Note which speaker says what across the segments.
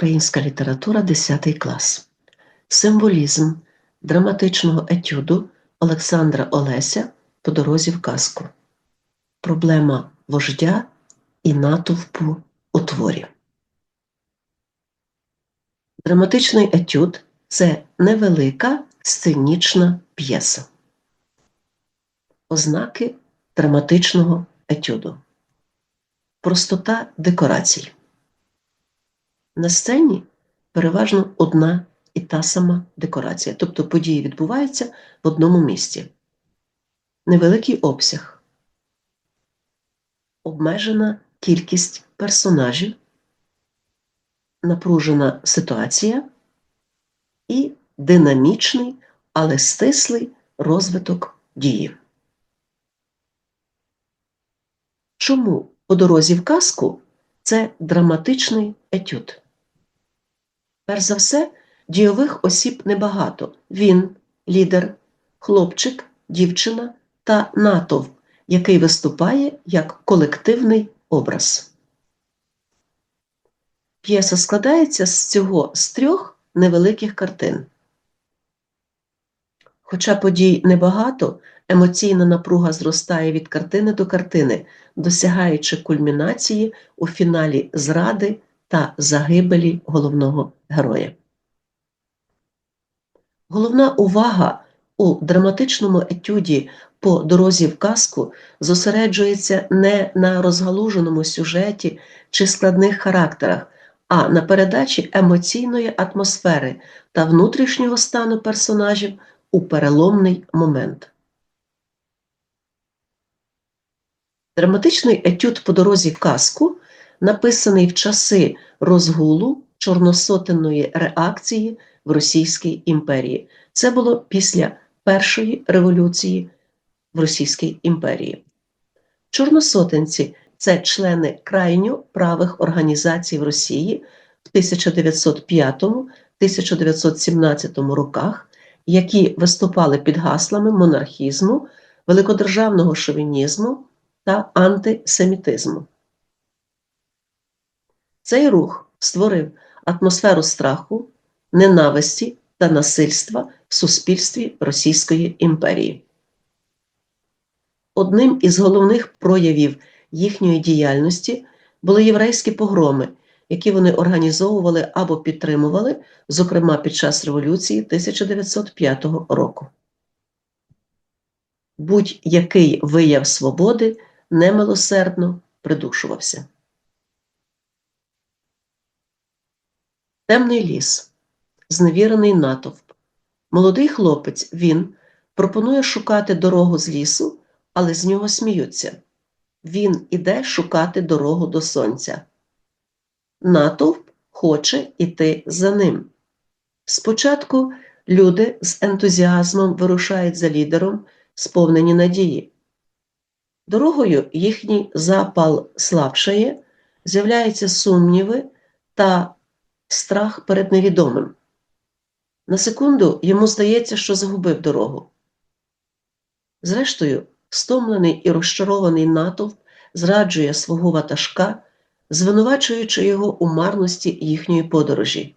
Speaker 1: Українська література 10 клас. Символізм драматичного етюду Олександра Олеся по дорозі в казку. Проблема вождя і натовпу у творі. Драматичний етюд це невелика сценічна п'єса. Ознаки драматичного етюду. Простота декорацій. На сцені переважно одна і та сама декорація, тобто події відбуваються в одному місці. Невеликий обсяг, обмежена кількість персонажів, напружена ситуація і динамічний, але стислий розвиток дії. Чому по дорозі в казку це драматичний етюд? Перш за все, дійових осіб небагато. Він, лідер, хлопчик, дівчина та натовп, який виступає як колективний образ. П'єса складається з цього з трьох невеликих картин. Хоча подій небагато, емоційна напруга зростає від картини до картини, досягаючи кульмінації у фіналі зради та загибелі головного героя. Головна увага у драматичному етюді по дорозі в казку зосереджується не на розгалуженому сюжеті чи складних характерах, а на передачі емоційної атмосфери та внутрішнього стану персонажів у переломний момент. Драматичний етюд по дорозі в казку написаний в часи розгулу чорносотенної реакції в Російській імперії. Це було після Першої революції в Російській імперії. Чорносотенці це члени крайньо правих організацій в Росії в 1905-1917 роках, які виступали під гаслами монархізму, великодержавного шовінізму та антисемітизму. Цей рух створив атмосферу страху, ненависті та насильства в суспільстві Російської імперії. Одним із головних проявів їхньої діяльності були єврейські погроми, які вони організовували або підтримували, зокрема під час революції 1905 року. Будь-який вияв свободи немилосердно придушувався. Темний ліс, зневірений натовп. Молодий хлопець він пропонує шукати дорогу з лісу, але з нього сміються. Він іде шукати дорогу до сонця. Натовп хоче іти за ним. Спочатку люди з ентузіазмом вирушають за лідером, сповнені надії. Дорогою їхній запал слабшає, з'являються сумніви та страх перед невідомим. На секунду йому здається, що загубив дорогу. Зрештою, стомлений і розчарований натовп зраджує свого ватажка, звинувачуючи його у марності їхньої подорожі.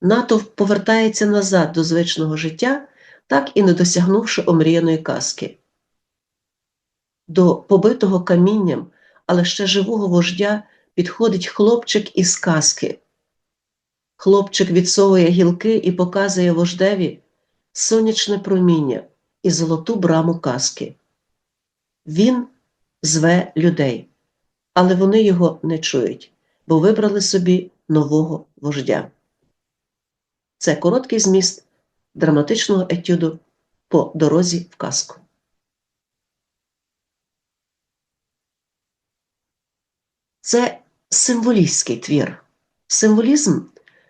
Speaker 1: Натовп повертається назад до звичного життя, так і не досягнувши омріяної казки. До побитого камінням, але ще живого вождя підходить хлопчик із казки. Хлопчик відсовує гілки і показує вождеві сонячне проміння і золоту браму казки. Він зве людей, але вони його не чують, бо вибрали собі нового вождя. Це короткий зміст драматичного етюду по дорозі в казку. Це символістський твір. Символізм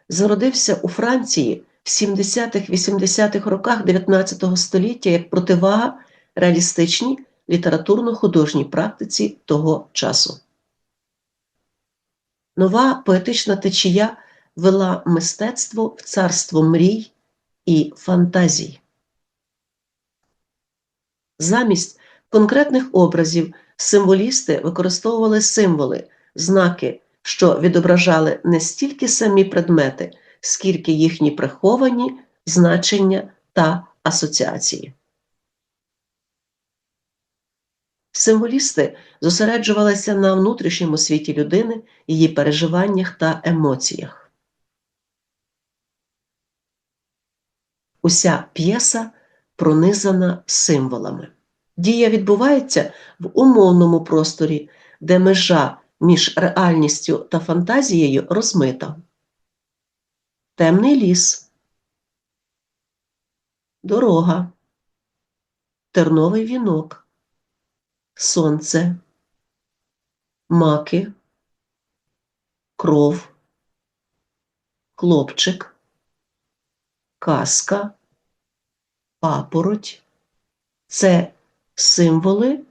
Speaker 1: зародився у Франції в 70-80-х роках 19 століття як противага реалістичній літературно-художній практиці того часу. Нова поетична течія вела мистецтво в царство мрій і фантазій. Замість конкретних образів символісти використовували символи, знаки, що відображали не стільки самі предмети, скільки їхні приховані значення та асоціації. Символісти зосереджувалися на внутрішньому світі людини, її переживаннях та емоціях. Уся п'єса пронизана символами. Дія відбувається в умовному просторі, де межа між реальністю та фантазією розмита. Темний ліс, дорога, терновий вінок, сонце, маки, кров, хлопчик, казка, папороть. Це символи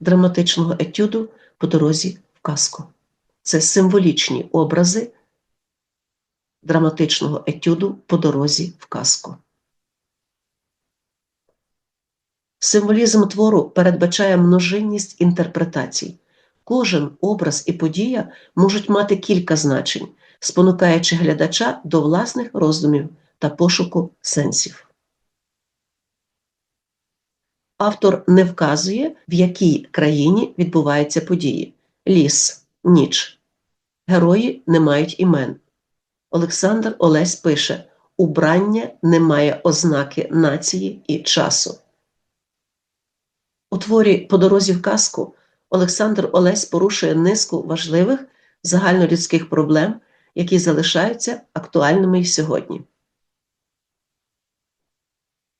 Speaker 1: драматичного етюду по дорозі казку. Це символічні образи драматичного етюду по дорозі в казку. Символізм твору передбачає множинність інтерпретацій. Кожен образ і подія можуть мати кілька значень, спонукаючи глядача до власних роздумів та пошуку сенсів. Автор не вказує, в якій країні відбуваються події: ліс, ніч. Герої не мають імен. Олександр Олесь пише: Убрання не має ознаки нації і часу. У творі По дорозі в казку Олександр Олесь порушує низку важливих загальнолюдських проблем, які залишаються актуальними й сьогодні.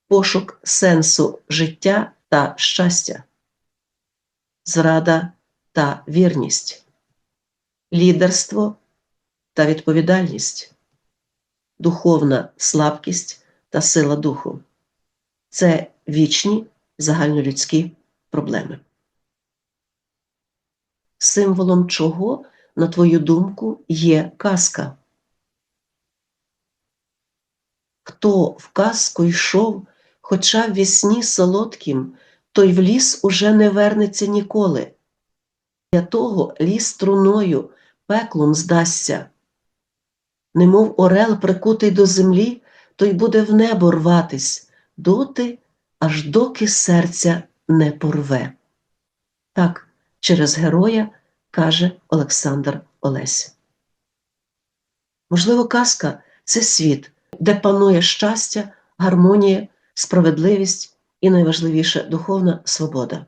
Speaker 1: Пошук сенсу життя та щастя, зрада та вірність, лідерство та відповідальність, духовна слабкість та сила духу це вічні загальнолюдські проблеми. Символом чого, на твою думку, є казка? Хто в казку йшов, хоча в вісні солодким, той в ліс уже не вернеться ніколи. Для того ліс струною пеклом здасться. Немов орел прикутий до землі, той буде в небо рватись, доти, аж доки серця не порве. Так, через героя каже Олександр Олесь. Можливо, казка це світ, де панує щастя, гармонія, справедливість і найважливіше духовна свобода.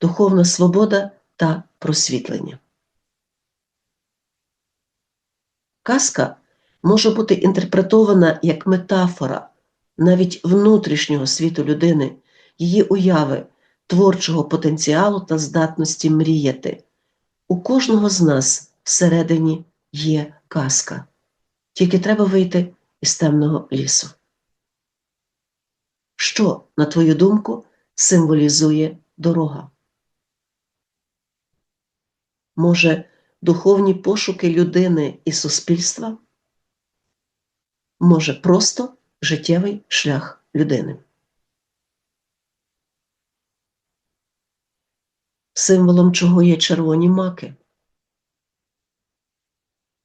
Speaker 1: Духовна свобода та просвітлення. Казка може бути інтерпретована як метафора навіть внутрішнього світу людини, її уяви, творчого потенціалу та здатності мріяти. У кожного з нас всередині є казка, тільки треба вийти із темного лісу. Що, на твою думку, символізує дорога? Може, духовні пошуки людини і суспільства? Може, просто життєвий шлях людини. Символом чого є червоні маки.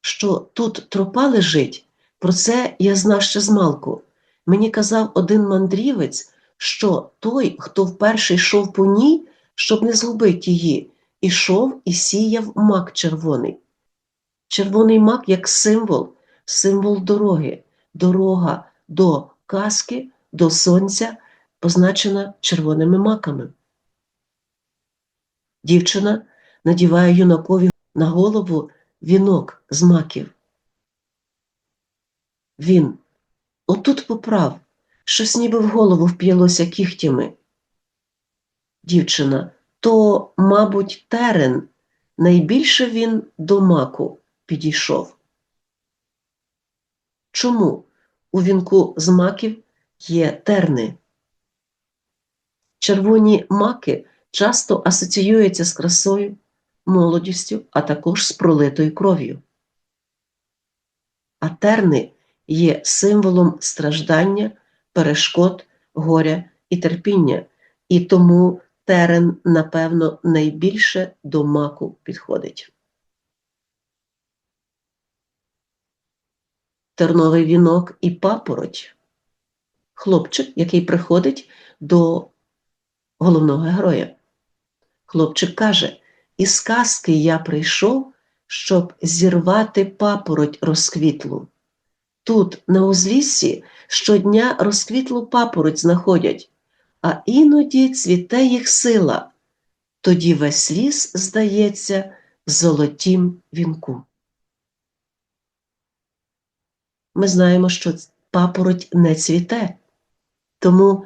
Speaker 1: Що тут тропа лежить, про це я знав ще змалку. Мені казав один мандрівець, що той, хто вперше йшов по ній, щоб не згубити її, ішов і сіяв мак червоний. Червоний мак як символ, символ дороги, дорога до казки, до сонця, позначена червоними маками. Дівчина надіває юнакові на голову вінок з маків. Він отут поправ, щось ніби в голову вп'ялося кігтями. Дівчина, то, мабуть, терен, найбільше він до маку підійшов. Чому у вінку з маків є терни? Червоні маки часто асоціюються з красою, молодістю, а також з пролитою кров'ю. А терни є символом страждання, перешкод, горя і терпіння, і тому терен, напевно, найбільше до маку підходить. Терновий вінок і папороть хлопчик, який приходить до головного героя. Хлопчик каже: Із казки я прийшов, щоб зірвати папороть розквітлу. Тут, на узліссі, щодня розквітлу папороть знаходять а іноді цвіте їх сила. Тоді весь ліс здається в золотім вінку. Ми знаємо, що папороть не цвіте, тому,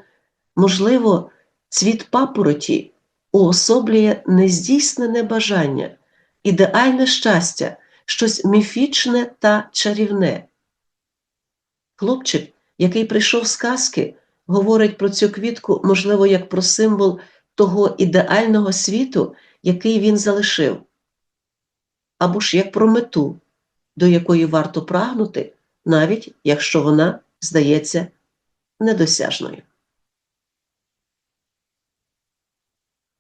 Speaker 1: можливо, цвіт папороті уособлює нездійснене бажання, ідеальне щастя, щось міфічне та чарівне. Хлопчик, який прийшов з казки, говорить про цю квітку, можливо, як про символ того ідеального світу, який він залишив, або ж як про мету, до якої варто прагнути, навіть якщо вона здається недосяжною.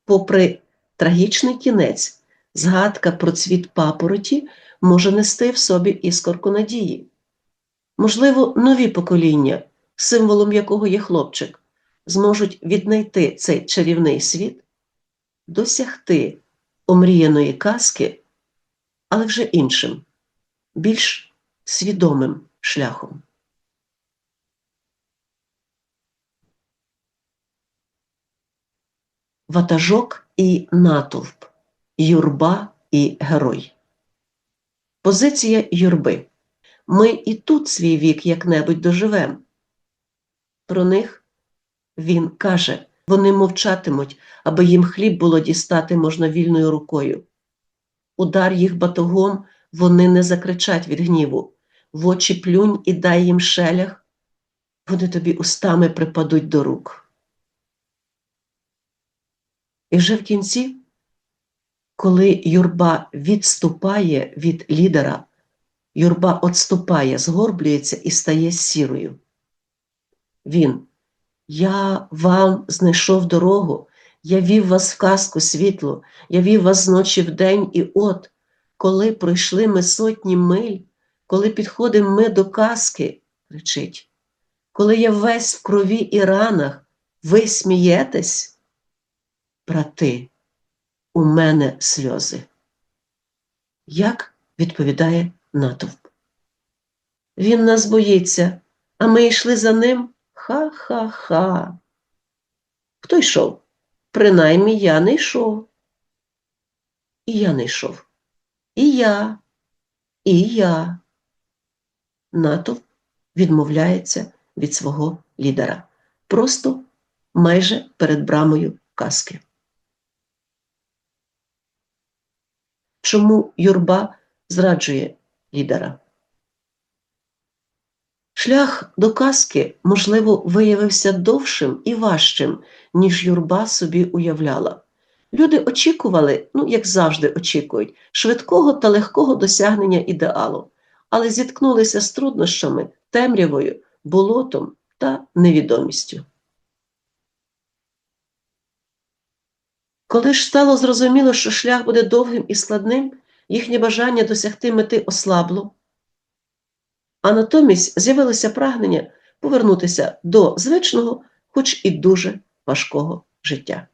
Speaker 1: Попри трагічний кінець, згадка про цвіт папороті може нести в собі іскорку надії. Можливо, нові покоління, символом якого є хлопчик, зможуть віднайти цей чарівний світ, досягти омріяної казки, але вже іншим, більш свідомим шляхом. Ватажок і натовп, юрба і герой. Позиція юрби. Ми і тут свій вік як-небудь доживем. Про них він каже вони мовчатимуть, аби їм хліб було дістати можна вільною рукою. Удар їх батогом вони не закричать від гніву, в очі плюнь і дай їм шелях, вони тобі устами припадуть до рук. І вже в кінці, коли юрба відступає від лідера, юрба отступає, згорблюється і стає сірою. Він, я вам знайшов дорогу, я вів вас в казку світло, я вів вас з ночі в день, і от, коли пройшли ми сотні миль, коли підходимо ми до казки, кричить, коли я весь в крові і ранах, ви смієтесь? брати, у мене сльози. Як відповідає натовп? Він нас боїться, а ми йшли за ним ха-ха-ха. Хто йшов? Принаймні я не йшов. І я не йшов. І я, і я. Натовп відмовляється від свого лідера. Просто майже перед брамою казки. чому юрба зраджує лідера. Шлях до казки, можливо, виявився довшим і важчим, ніж юрба собі уявляла. Люди очікували, ну, як завжди очікують, швидкого та легкого досягнення ідеалу, але зіткнулися з труднощами, темрявою, болотом та невідомістю. Коли ж стало зрозуміло, що шлях буде довгим і складним, їхнє бажання досягти мети ослабло, а натомість з'явилося прагнення повернутися до звичного, хоч і дуже важкого життя.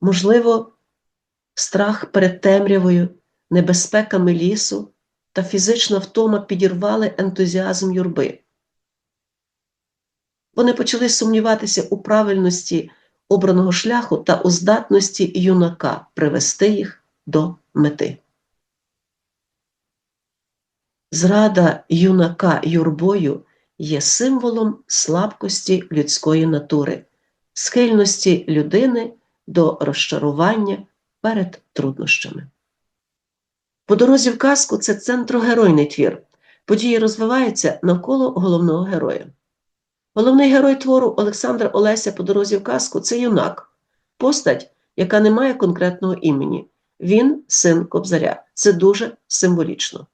Speaker 1: Можливо, страх перед темрявою, небезпеками лісу та фізична втома підірвали ентузіазм юрби вони почали сумніватися у правильності обраного шляху та у здатності юнака привести їх до мети. Зрада юнака юрбою є символом слабкості людської натури, схильності людини до розчарування перед труднощами. По дорозі в казку це центрогеройний твір. Події розвиваються навколо головного героя. Головний герой твору Олександр Олеся по дорозі в казку це юнак, постать, яка не має конкретного імені. Він син Кобзаря. Це дуже символічно.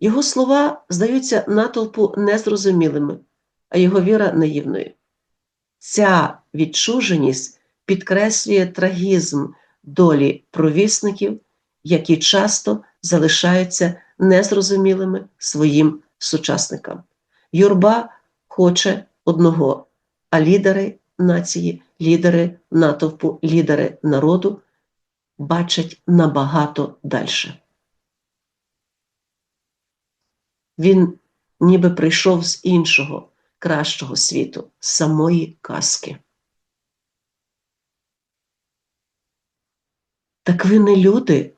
Speaker 1: Його слова здаються натовпу незрозумілими, а його віра наївною. Ця відчуженість підкреслює трагізм долі провісників, які часто залишаються незрозумілими своїм сучасникам. Юрба хоче одного, а лідери нації, лідери натовпу, лідери народу бачать набагато далі. Він ніби прийшов з іншого, кращого світу, з самої казки. Так ви не люди,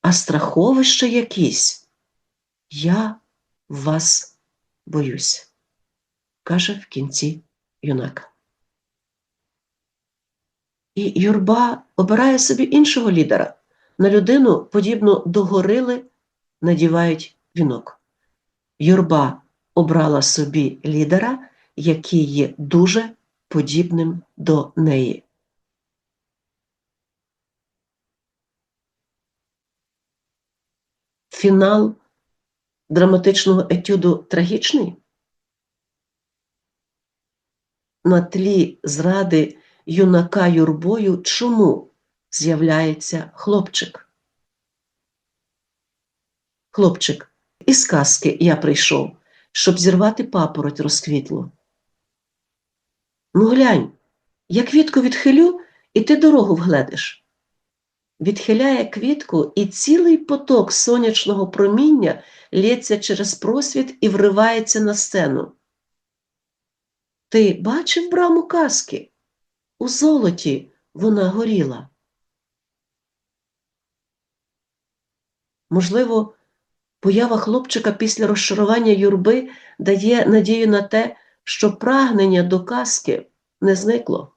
Speaker 1: а страховище якісь. Я вас боюсь, каже в кінці юнак. І юрба обирає собі іншого лідера. На людину, подібно до горили, надівають вінок. Юрба обрала собі лідера, який є дуже подібним до неї. Фінал драматичного етюду трагічний? На тлі зради юнака юрбою чому з'являється хлопчик? Хлопчик, із казки я прийшов, щоб зірвати папороть розквітлу. Ну, глянь, я квітку відхилю, і ти дорогу вгледиш. Відхиляє квітку, і цілий поток сонячного проміння лється через просвіт і вривається на сцену. Ти бачив браму казки? У золоті вона горіла. Можливо, поява хлопчика після розчарування юрби дає надію на те, що прагнення до казки не зникло.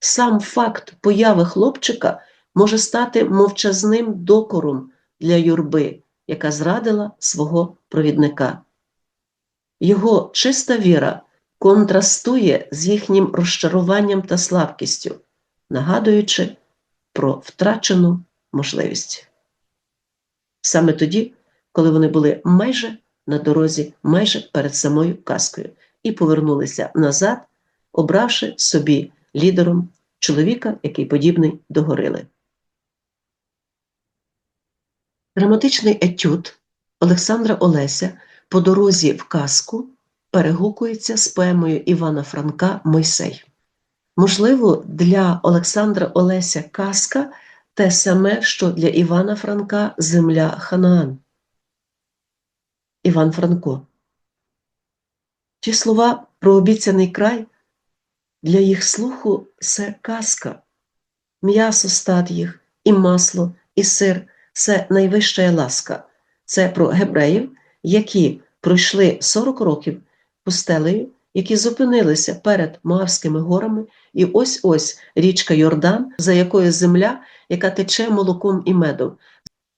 Speaker 1: Сам факт появи хлопчика може стати мовчазним докором для юрби, яка зрадила свого провідника. Його чиста віра контрастує з їхнім розчаруванням та слабкістю, нагадуючи про втрачену можливість. Саме тоді, коли вони були майже на дорозі, майже перед самою казкою, і повернулися назад, обравши собі лідером чоловіка, який подібний до горили. Драматичний етюд Олександра Олеся по дорозі в казку перегукується з поемою Івана Франка Мойсей. Можливо, для Олександра Олеся казка те саме, що для Івана Франка земля Ханаан. Іван Франко. Ті слова про обіцяний край для їх слуху це казка, м'ясо стад їх, і масло, і сир це найвища ласка. Це про гебреїв, які пройшли 40 років пустелею, які зупинилися перед Моавськими горами, і ось ось річка Йордан, за якою земля, яка тече молоком і медом.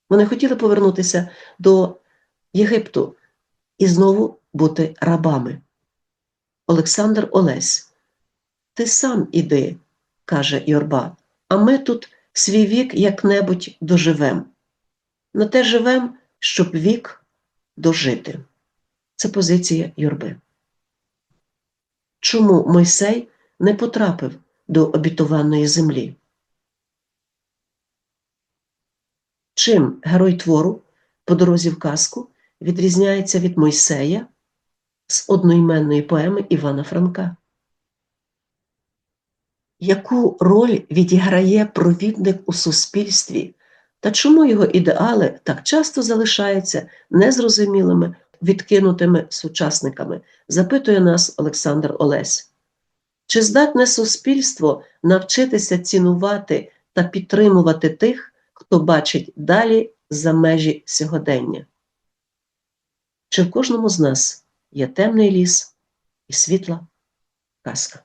Speaker 1: Вони хотіли повернутися до Єгипту і знову бути рабами. Олександр Олесь, ти сам іди, каже Йорба, а ми тут свій вік як-небудь доживем. На те живем, щоб вік дожити. Це позиція Юрби. Чому Мойсей не потрапив до обітованої землі? Чим герой твору по дорозі в казку відрізняється від Мойсея з одноіменної поеми Івана Франка? Яку роль відіграє провідник у суспільстві та чому його ідеали так часто залишаються незрозумілими, відкинутими сучасниками, запитує нас Олександр Олесь. Чи здатне суспільство навчитися цінувати та підтримувати тих, хто бачить далі за межі сьогодення? Чи в кожному з нас є темний ліс і світла казка?